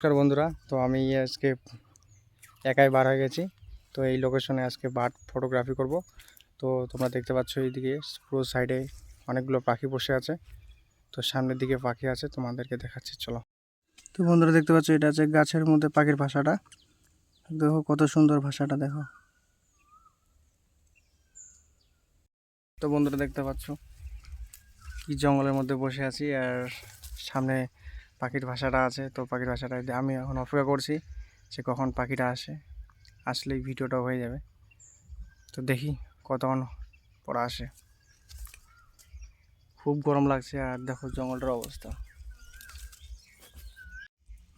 নমস্কার বন্ধুরা, তো আমি আজকে একাই বার হয়ে গেছি, তো এই লোকেশনে আজকে বার্ড ফটোগ্রাফি করব। তো তোমরা দেখতে পাচ্ছ এইদিকে, পুরো সাইডে অনেকগুলো পাখি বসে আছে, তো সামনের দিকে পাখি আছে, তোমাদেরকে দেখাচ্ছি, চলো। তো বন্ধুরা দেখতে পাচ্ছ, এটা আছে গাছের মধ্যে পাখির ভাষাটা। দেখো কত সুন্দর ভাষাটা, দেখো। তো বন্ধুরা দেখতে পাচ্ছ, কি জঙ্গলের মধ্যে বসে আছি, আর সামনে পাখির ভাষাটা আছে, তো পাখির ভাষাটা আমি এখন অপেক্ষা করছি যে কখন পাখিটা আসে, আসলেই ভিডিওটা হয়ে যাবে। তো দেখি কতক্ষণ পর আসে। খুব গরম লাগছে আর দেখো জঙ্গলটার অবস্থা।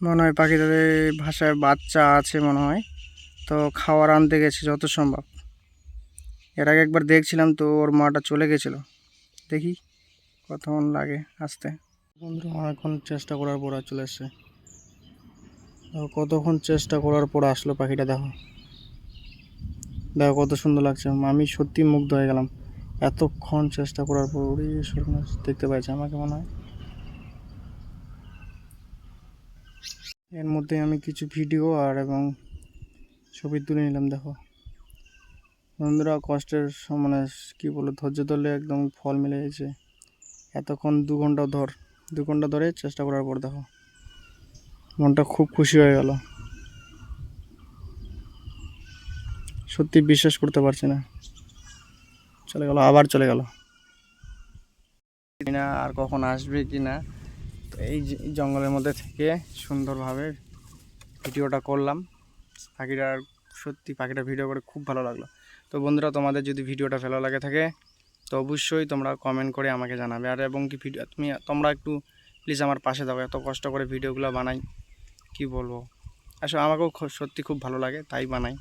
মনে হয় পাখিদের ভাষায় বাচ্চা আছে মনে হয়, তো খাওয়ার আনতে গেছে যত সম্ভব। এর আগে একবার দেখছিলাম তো ওর মাটা চলে গেছিল। দেখি কতক্ষণ লাগে আসতে। বন্ধুরা, অনেকক্ষণ চেষ্টা করার পর চলে এসছে কতক্ষণ চেষ্টা করার পর আসলো পাখিটা, দেখো। দেখো, কত সুন্দর লাগছে। আমি সত্যি মুগ্ধ হয়ে গেলাম। এতক্ষণ চেষ্টা করার পর, ওরে সর্বনাশ, দেখতে পাইছে। আমাকে মনে হয় এর মধ্যে আমি কিছু ভিডিও আর এবং ছবি তুলে নিলাম, দেখো। বন্ধুরা, কষ্টের মানে কী বলে ধৈর্য ধরলে একদম ফল মিলে গেছে। এতক্ষণ দু ঘণ্টা ধর। দু ঘণ্টা ধরে চেষ্টা করার পর দেখো, মনটা খুব খুশি হয়ে গেল। সত্যি বিশ্বাস করতে পারছি না। চলে গেল, আবার চলে গেল। না আর কখন আসবে কি না তো এই জঙ্গলের মধ্যে থেকে সুন্দরভাবে ভিডিওটা করলাম। পাখিটার, সত্যি পাখিটা ভিডিও করে খুব ভালো লাগল। তো বন্ধুরা, তোমাদের যদি ভিডিওটা ভালো লাগে থাকে তো অবশ্যই তোমরা কমেন্ট করে আমাকে জানাবে। আর এবং কি ভিডিও, তুমি তোমরা একটু প্লিজ আমার পাশে দাও এত কষ্ট করে ভিডিওগুলো বানাই, কি বলব? আসলে আমাকেও সত্যি খুব ভালো লাগে, তাই বানাই।